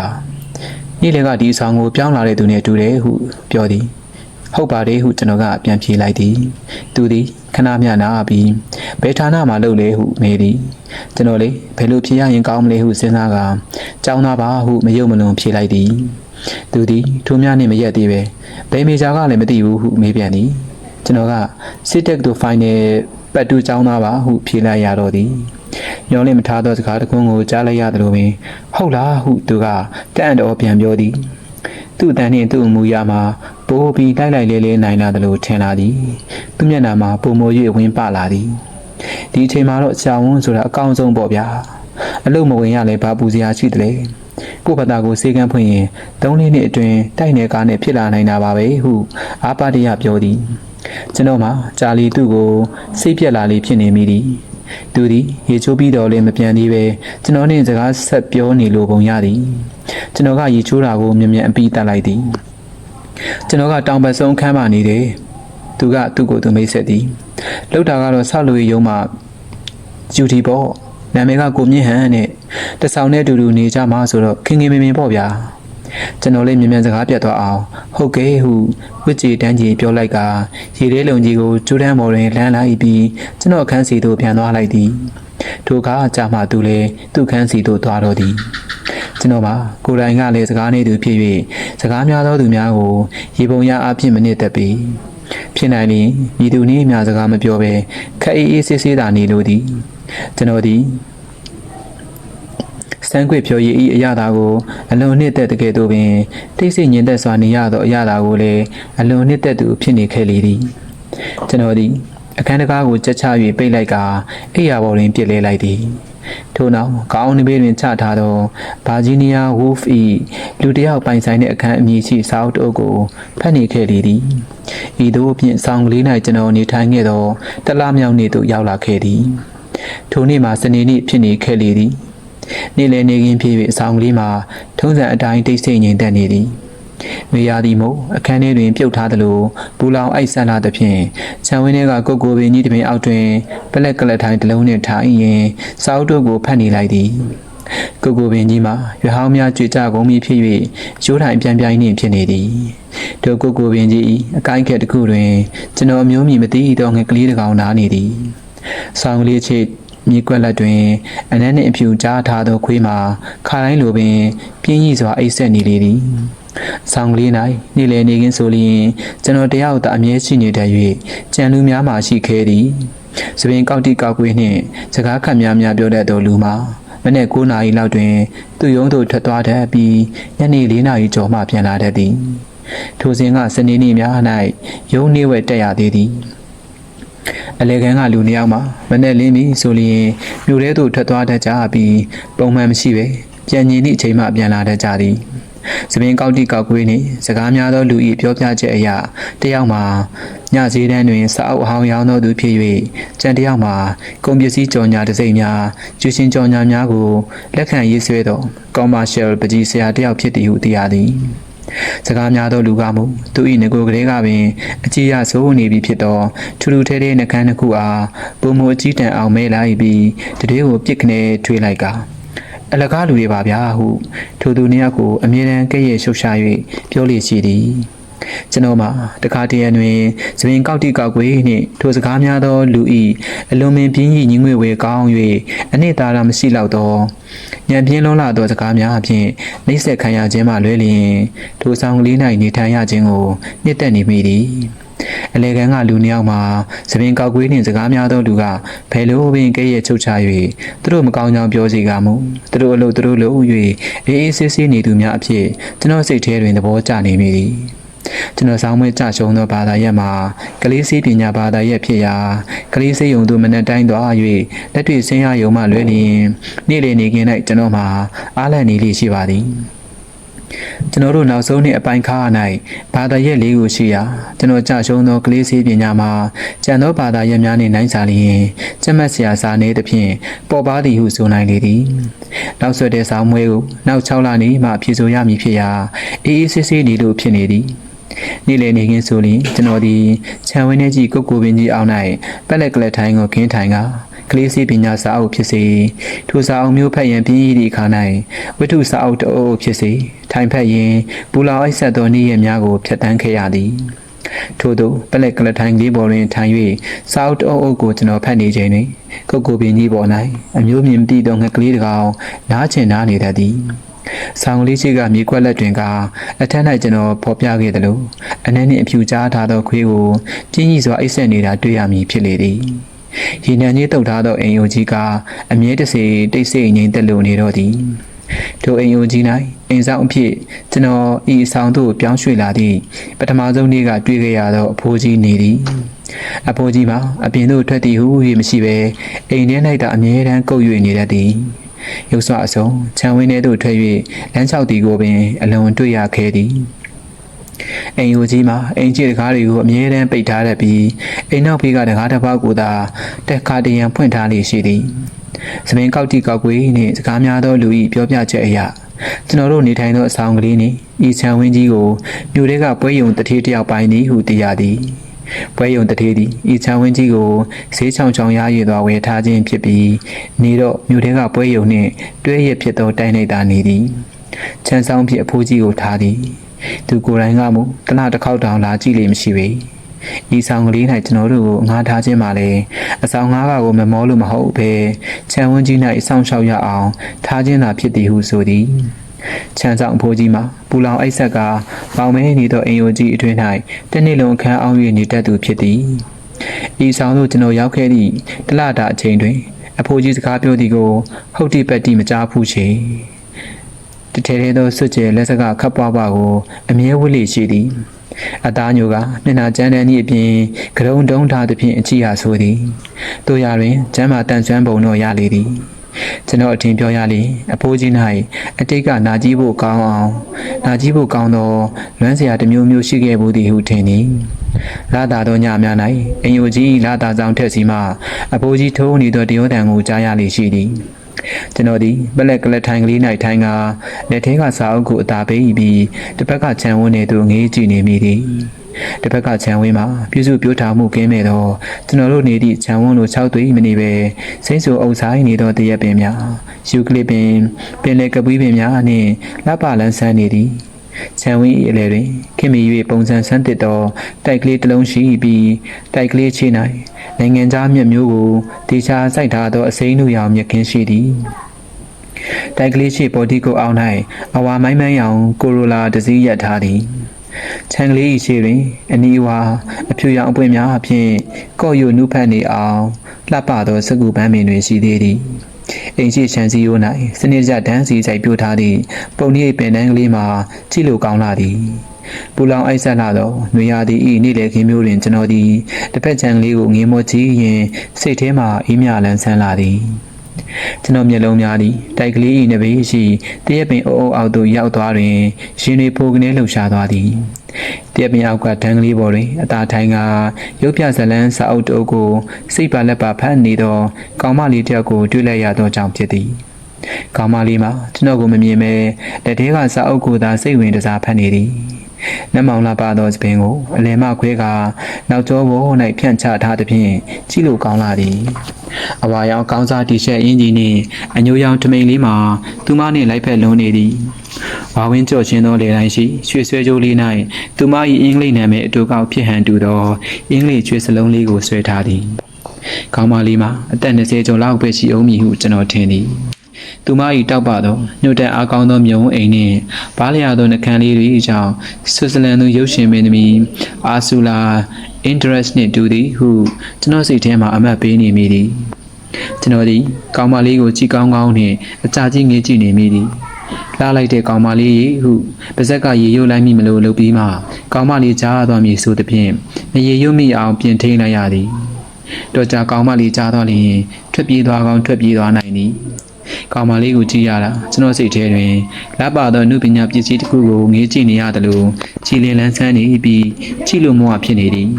နေ့လေကဒီအဆောင်ကိုပြောင်းလာတဲ့သူနဲ့တူတယ်ဟုပြောသည် ဟုတ်ပါတယ်ဟုကျွန်တော်ကပြန်ဖြေလိုက်သည် သူသည်ခဏမျှနာပြီးဘယ်ဌာနမှာလုပ်လဲဟုမေးသည်ကျွန်တော်လေဘယ်လိုဖြေရရင်ကောင်းမလဲဟုစဉ်းစားကကြောင်းသားပါဟုမယုံမလွန်ဖြေလိုက်သည် သူသည်ထိုများနှင့်မရက်သေးပဲဘယ်မေဂျာကလည်းမသိဘူးဟုမေးပြန်သည်ကျွန်တော်ကစစ်တက်တို့ဖိုင်နယ်ပတ်တူကြောင်းသားပါဟုဖြေလိုက်ရတော့သည်ညောင်းလင့်မထားသောစကားတစ်ခုကိုကြားလိုက်ရသလိုပင်ဟုတ်လားဟုသူကတန့်တော်ပြန်ပြောသည်သူ့အတန်နှင့်သူ့အမူအရာမှာ ပိုပြီးတိုက်လိုက်လေးလေးနိုင်လာတယ်လို့ထင်လာသည်သူမျက်နှာမှာပုံမိုး၍ဝင်းပလာသည်ဒီအချိန်မှာတော့ဆရာဝန်ဆိုတာအကောင်းဆုံးပေါ့ဗျာအလုပ်မဝင်ရလဲဘာပူစရာရှိတယ်လဲကိုဖတာကိုစေကန်းဖွင့်ရင်၃လနှစ်အတွင်းတိုက်နယ်ကားနဲ့ဖြစ်လာနိုင်တာပါပဲဟုအာပါတရပြောသည်ကျွန်တော်မှကြာလီသူ့ကိုစိတ်ပြက်လာလေဖြစ်နေမိသည်သူသည်ရေချိုးပြီးတော့လည်းမပြန်သေးပဲကျွန်တော်နှင့်စကားဆက်ပြောနေလိုပုံရသည်ကျွန်တော်ကရေချိုးတာကိုမြင်မြန်အပြီးတတ်လိုက်သည် ကျွန်တော်ကတောင်ပတ်ဆုံးခန်းမှာနေတယ်သူကသူ့ကိုယ်သူမိတ်ဆက်သည်လောက်တာကတော့ဆောက်လူရုံမှာယူတီပေါ့နာမည်ကကိုမြင့်ဟန်နဲ့တဆောင်နဲ့အတူတူနေကြမှာဆိုတော့ခင်ခင်မင်မင်ပေါ့ဗျာကျွန်တော်လေးမြန်မြန်စကားပြတ်သွားအောင်ဟုတ်ကဲ့ဟုဝစ်ကြီးတန်းကြီးပြောလိုက်ကရေထဲလုံကြီးကိုကျူးတန်းမော်တွင်လမ်းလိုက်ပြီးကျွန်တော်ခန်းစီသို့ပြန်သွားလိုက်သည်ထိုအခါကြာမှသူလည်းသူ့ခန်းစီသို့သွားတော်သည် ကျွန်တော်ပါကိုယ်တိုင်ကလည်းစကားနေသူဖြစ်၍စကားများသောသူများကိုရေပုံရအဖြစ်မနစ်သက်ပြီးဖြစ်နိုင်ရင်ဤသူနည်းအများစကားမပြောဘဲခက်အေးအေးဆေးဆေးသာနေလိုသည်ကျွန်တော်သည်စမ်းကွေဖြောရည်ဤအရာသာကိုအလွန်နှစ်သက်တကယ်တော့ပင်တိတ်ဆိတ်ညင်သက်စွာနေရသောအရာသာကိုလည်းအလွန်နှစ်သက်သူဖြစ်နေခဲ့လေသည်ကျွန်တော်သည်အခန်းတကားကိုကြက်ချ၍ပိတ်လိုက်ကအိယာပေါ်တွင်ပြစ်လဲလိုက်သည် ထို့နောက်ကောင်းနေပေတွင်ချထားသောဗာဂျီးနီးယားဝူဖ်၏လူတစ်ယောက်ပိုင်ဆိုင်တဲ့အခန်းအမည်ရှိစာအုပ်တအုပ်ကိုဖတ်နေခဲ့လေသည်ဤသို့ဖြင့်ဆောင်းကလေး၌ကျွန်တော်နေထိုင်ခဲ့သောတလားမြောင်နေသို့ရောက်လာခဲ့သည်ထိုနေ့မှာစနေနေ့ဖြစ်နေခဲ့လေသည်နေ့လည်နေခင်းဖြစ်၍အဆောင်ကလေးမှာထုံးစံအတိုင်းတိတ်ဆိတ်ငြိမ်သက်နေသည်။ မေယာသည်မို့အခန်းထဲတွင်ပြုတ်ထားသလိုပူလောင်အိုက်ဆန်လာသဖြင့်ခြံဝင်းထဲကကုတ်ကိုပင်ကြီးတစ်ပင်အောက်တွင်ပလက်ကလက်ထိုင်တစ်လုံးနှင့်ထိုင်ရင်စာအုပ်တို့ကိုဖတ်နေလိုက်သည်။ကုတ်ကိုပင်ကြီးမှာရွဟောင်းများကြွေကြကုန်ပြီဖြစ်၍ရိုးထိုင်ပြန်ပြိုင်နှင့်ဖြစ်နေသည်။ထိုကုတ်ကိုပင်ကြီး၏အကိုင်းခက်တစ်ခုတွင်ကျွန်တော်အမျိုးမြည်မသိသောငှက်ကလေးတစ်ကောင်နားနေသည်။ဆောင်းကလေးချစ်မြေကွက်လက်တွင် အနက်နှင့်အဖြူကြားထားသောခွေးမှာခါတိုင်းလိုပင်ပြင်းကြီးစွာအိတ်ဆက်နေလေသည်။ ဆောင်းကလေး၌နေလေနေကင်းဆိုလျင်ကျွန်တော်တယောက်သာအမြဲရှိနေတတ်၍ကြံလူများမှရှိခဲသည်။သပင်ကောက်တိကောက်ကွေးနှင့်စကားခတ်များများပြောတတ်သောလူမှာမနေ့9နာရီလောက်တွင် သူ့ရုံးသို့ထွက်သွားတတ်ပြီးညနေ4နာရီကျော်မှပြန်လာတတ်သည်။ထိုစဉ်ကစနေနေ့များ၌ရုံးနေဝဲတက်ရသေးသည်။အလေကန်ကလူနှစ်ယောက်မှမနဲ့လင်းပြီဆိုလျင်မြို့ထဲသို့ထွက်သွားတတ်ကြပြီးပုံမှန်မရှိပဲပြန်ញင်သည့်အချိန်မှပြန်လာတတ်ကြသည် စပင်ကောက်တိကောက်ကွေးနှင့်စကားများသောလူ၏ပြောပြချက်အရတယောက်မှာညစည်းတန်းတွင်စာအုပ်အဟောင်းရောင်းသောသူဖြစ်၍ကြံတယောက်မှာကုန်ပစ္စည်းကြော်ညာတစ်စိမ့်များကျူရှင်ကြော်ညာများကိုလက်ခံရေးဆွဲသော commercial ပကြီးဆရာတယောက်ဖြစ်သည်ဟုသိရသည်စကားများသောလူကမူသူ၏ငကိုကလေးကပင်အကြည်ရဆိုးနေပြီဖြစ်သောထူထူထဲထဲနှကန်းတစ်ခုအားပုံမအကြီးတန်အောင်မဲလိုက်ပြီးတတိကိုပြစ်ခနဲထွေးလိုက်က အလကားလူတွေပါဗျာဟုထိုသူနှစ်ယောက်ကိုအမြဲတမ်းကဲ့ရဲ့ရှုပ်ရှာ၍ပြောလေရှိသည်ကျွန်တော်မှာတခါတရံတွင်သပင်ကောက်တိကောက်ကွေးနှင့်ထိုစကားများသောလူဤအလွန်ပင်ပြင်းကြီးညီငွေဝဲကောင်း၍အနှစ်သာရမရှိတော့သောညံပြင်းလွန်းလာသောစကားများအပြင်နှိမ့်ဆက်ခံရခြင်းမှလွဲလျင်ထိုဆောင်ကလေး၌နေထိုင်ရခြင်းကိုနှစ်သက်နေမိသည် အလေကန်ကလူနှစ်ယောက်မှာသပင်ကောက်ကွေးနှင့်စကားများသောလူကဘယ်လိုပင်ကဲ့ရဲ့ချုပ်ချ၍သူတို့မကောင်းကြောင်ပြောစီကမူသူတို့အလို့သူတို့လို့၍အေးအေးဆေးဆေးနေသူများအဖြစ်ကျွန်တော်စိတ်ထဲတွင်သဘောကျနေမိသည်ကျွန်တော်ဆောင်းမွေးကြရှုံသောဘာသာရပ်မှာကလေးစေးပညာဘာသာရပ်ဖြစ်ရာကလေးစေးယုံသူမနဲ့တိုင်းသွား၍လက်တွေ့ဆင်းရယုံမှလွဲလျင်နေ့လည်နေခင်း၌ကျွန်တော်မှာအားလန့်နေလိရှိပါသည် ကျွန်တော်တို့နောက်ဆုံးနှစ်အပိုင်းခါ၌ဘာသာရပ်လေးခုရှိရာကျွန်တော်ကြရှုံသောကလေးစေးပညာမှာကျန်သောဘာသာရပ်များနှင့်နိုင်စာလျင်ကျက်မှတ်ဆရာစာနေသဖြင့်ပေါ်ပါသည်ဟုဆိုနိုင်လေသည်နောက်ဆွတဲ့ဆောင်းမွေးကိုနောက်6လနေမှဖြေဆိုရမည်ဖြစ်ရာအေးအေးဆေးဆေးနေလို့ဖြစ်နေသည်နေ့လည်နေခင်းဆိုရင်ကျွန်တော်ဒီခြံဝင်းထဲကြီးကုတ်ကိုပင်ကြီးအောင်၌ပက်လက်ကလက်ထိုင်းကိုခင်းထိုင်က ကလေးစီပညာစာအုပ်ဖြစ်စေထိုစာအုပ်မျိုးဖတ်ရင်ပြင်းရည်ဒီခါ၌ဝိထုစာအုပ်တအုပ်ဖြစ်စေထိုင်ဖက်ရင်ပူလောင်အိုက်ဆက်သောနေ့ရက်များကိုဖျက်ဆီးခဲ့ရသည်ထို့သောပလက်ကလက်ထိုင်းလေးပေါ်တွင်ထိုင်၍စာအုပ်တအုပ်အုပ်ကိုကျွန်တော်ဖတ်နေချိန်တွင်ကုတ်ကိုပင်ကြီးပေါ်၌အမျိုးမြင်မသိသောငှက်ကလေးတစ်ကောင်နားချင်နားနေတတ်သည်ဆောင်းလေးရှိကမြေခွက်လက်တွင်ကအထက်၌ကျွန်တော်ဖော်ပြခဲ့သလိုအနှဲနှင့်အဖြူကြားထားသောခွေးကိုပြင်းကြီးစွာအိတ်ဆက်နေတာတွေ့ရမည်ဖြစ်လေသည် ရေနံကြီးတုတ်ထားသောအိမ်ယိုကြီးကအမြဲတစေတိတ်ဆိတ်ငြိမ်သက်လိုနေတော့သည်ထိုအိမ်ယိုကြီး၌အိမ်ဆောင်အဖြစ်ကျွန်တော်ဤအဆောင်သို့ပြောင်းရွှေ့လာသည့်ပထမဆုံးနေ့ကတွေ့ခဲ့ရသောအဖိုးကြီးနေသည်အဖိုးကြီးမှာအပြင်သို့ထွက်သည်ဟု၍မရှိဘဲအိမ်ထဲ၌သာအမြဲတမ်းကုတ်၍နေတတ်သည်ရုပ်ဆွအစုံခြံဝင်းထဲသို့ထွက်၍လမ်းလျှောက်သည်ကိုပင်အလွန်တွေ့ရခဲ့သည် အိမ်ယူကြီးမှာအင်ကြီးတကားတွေကိုအမြဲတမ်းပိတ်ထားတတ်ပြီးအိမ်နောက်ဘေးကတကားတစ်ပေါက်ကိုသာတက်ခါတရံဖွင့်ထားလေရှိသည်။သမင်ကောက်တီကောက်ကွေးနှင့်စကားများသောလူ၏ပြောပြချက်အရကျွန်တော်တို့နေထိုင်သောအဆောင်ကလေးနှင့်ဤချံဝင်းကြီးကိုမြို့ထဲကပွဲရုံတထေးတစ်ယောက်ပိုင်းသည်ဟုသိရသည်။ပွဲရုံတထေးသည်ဤချံဝင်းကြီးကိုဈေးချောင်ချောင်ရရည်သွားဝယ်ထားခြင်းဖြစ်ပြီးနေတော့မြို့ထဲကပွဲရုံနှင့်တွဲရဖြစ်သောတိုင်းလိုက်သာနေသည်။ချမ်းဆောင်ဖြစ်အဖိုးကြီးကိုထားသည်။ သူကိုယ်တိုင်ကမူတလားတစ်ခေါက်တောင်လာကြည့်လေမရှိပေ။ဤဆောင်ကလေး၌ကျွန်တော်တို့ကိုငားထားခြင်းမှာလေအဆောင်ငားကကိုမမောလို့မဟုတ်ပဲခြံဝန်းကြီး၌စောင့်ရှောက်ရအောင်ထားခြင်းသာဖြစ်သည်ဟုဆိုသည်ခြံဆောင်ဖိုးကြီးမှာပူလောင်အိတ်ဆက်ကပေါင်မဲနေသောအိမ်ယိုကြီးအတွင်း၌တစ်နှစ်လုံးအခန်းအောင်၍နေတတ်သူဖြစ်သည်ဤဆောင်သို့ကျွန်တော်ရောက်ခဲ့သည့်တလတာအချိန်တွင်အဖိုးကြီးစကားပြောသည်ကိုဟုတ်တိပတ်တိမကြားဘူးချေ တထဲထဲသောစွတ်ကျဲလက်စကခပ်ပွားပွားကိုအမြဲဝှက်လေရှိသည်အသားညိုကမျက်နှာကျန်းတန်းသည့်အပြင်ကရုံတုံးထားသဖြင့်အကြည့်ဟာဆိုသည်တို့ရတွင်ကျမ်းမာတန်ဆွမ်းပုံတော့ရလေသည်ကျွန်တော်အထင်ပြောရလေအဖိုးကြီး၌အတိတ်ကနာကြီးဖို့ကောင်းအောင်နာကြီးဖို့ကောင်းသောလွမ်းစရာတစ်မျိုးမျိုးရှိခဲ့ဘူးသည်ဟုထင်သည်လာတာသောညများ၌အင်ယိုကြီးလာတာဆောင်ထက်စီမှအဖိုးကြီးထိုးနေသောတယောတန်ကိုကြားရလေရှိသည် ကျွန်တော်ဒီပလက်ကလက်ထိုင်ကလေး၌ထိုင်ကလက်ထဲကစာအုပ်ကိုအသာပေးပြီးတစ်ဖက်ကခြံဝန်းနေသူငေးကြည့်နေမိသည်တစ်ဖက်ကခြံဝင်းမှာပြည့်စုံပြိုးထားမှုကင်းမဲ့တော့ကျွန်တော်တို့နေသည့်ခြံဝန်းလို၆သွေးမနေပဲစိမ့်ဆူအုပ်ဆိုင်နေသောတရက်ပင်များယူကလစ်ပင်ပင်လေကပွေးပင်များနှင့်လှပလန်းဆန်းနေသည် ခြံဝင်း၏အလယ်တွင်ခင်မီ၍ပုံစံဆန်းတစ်သောတိုက်ကလေးတစ်လုံးရှိပြီးတိုက်ကလေးချေ၌နိုင်ငံသားမြတ်မျိုးကိုတေချာစိုက်ထားသောအစိမ်းနုရောင်မြက်ခင်းရှိသည်တိုက်ကလေးရှိပေါ်တီကိုအောင်း၌အဝါမိုင်းမိုင်းရောင်ကိုရိုလာတစ်စီးရပ်ထားသည်ခြံကလေးရှိတွင် အနီးဝါအဖြူရောင်အပွင့်များအပြင်ကော့ယူနုဖတ်နေအောင်လှပသောစကူပန်းပင်တွေရှိသေးသည် အိမ်ရှိချန်စီယို၌စနစ်ကျဒန်းစီဆိုင်ပြိုထားသည့်ပုံရိပ်ပင်တန်းကလေးမှာကြည့်လို့ကောင်းလာသည်ပူလောင်အိုက်ဆက်လာသောနွေရာသီဤနေ့လေခင်းမျိုးတွင်ကျွန်တော်သည်တစ်ဖက်ချန်ကလေးကိုငေးမောကြည့်ရင်စိတ်ထဲမှအေးမြလန်းဆန်းလာသည် ကျွန်တော်မျက်လုံးများသည်တိုက်ကလေး၏နဘေးရှိတရက်ပင်အုပ်အုပ်အောက်သို့ရောက်သွားတွင်ရှင်တွေဖိုကနေလှုပ်ရှားသွားသည်တရက်ပင်အောက်ကတန်းကလေးပေါ်တွင်အသာထိုင်ကရုပ်ပြဇလန်းစာအုပ်တုပ်ကိုစိတ်ပါလက်ပါဖတ်နေသောကောင်မလေးတစ်ယောက်ကိုတွေ့လိုက်ရသောကြောင့်ဖြစ်သည်ကောင်မလေးမှာကျွန်တော်ကိုမမြင်မဲလက်ထဲကစာအုပ်ကိုသာစိတ်ဝင်တစားဖတ်နေသည် နမောင်လာပါသောစပင်ကိုအလယ်မှခွဲကနောက်ကျောပေါ်၌ဖြန့်ချထားသဖြင့်ကြည့်လို့ကောင်းလာသည်အဝါရောင်ကောင်းစားတီရှပ်အင်ဂျီနှင့်အညိုရောင်ထမိန်လေးမှာသူမနှင့်လိုက်ဖက်လုံးနေသည်ဝါဝင်းကြော့ချင်းသောလေတိုင်းရှိရွှေဆွဲကြိုးလေး၌သူမ၏အင်္ဂလိပ်နာမည်အတူကောက်ဖြစ်ဟန်တူသောအင်္ဂလိပ်ကျွေးစလုံးလေးကိုဆွဲထားသည်ကောင်းမလေးမှာအသက်20ကျော်လောက်ပဲရှိအောင်မည်ဟုကျွန်တော်ထင်သည် သူမ၏တောက်ပသောညှို့တက်အားကောင်းသောမြုံအိမ်နှင့်ဘားလျာသောနှကန်းလေးတွေအကြောင်းဆွစ်ဇာလန်သို့ရုပ်ရှင်မင်းသမီးအာဆူလာ interest နှင့်တူသည်ဟုကျွန်တော်စိတ်ထဲမှာအမှတ်ပေးနေမိသည်ကျွန်တော်ဒီကောင်းမလေးကိုကြည်ကောင်းကောင်းနှင့်အကြကြီးငေးကြည့်နေမိသည်လာလိုက်တဲ့ကောင်းမလေးရေဟုပါဇက်ကရေရုပ်လိုက်မိမလို့လုပ်ပြီးမှကောင်းမလေးကြားသွားမည်ဆိုသဖြင့်မရေရုပ်မိအောင်ပြင်ထိန်လိုက်ရသည်တော့ကြာကောင်းမလေးကြားသွားလျင်ထွက်ပြေးသွားကောင်းထွက်ပြေးသွားနိုင်သည် ကောင်မလေးကိုကြည့်ရတာကျွန်တော်စိတ်ထဲတွင်လက်ပါသောနုပညာပစ္စည်းတစ်ခုကိုငေးကြည့်နေရတယ်လို့ကြည်လင်လန်းဆန်းနေပြီးကြည့်လို့မဝဖြစ်နေသည်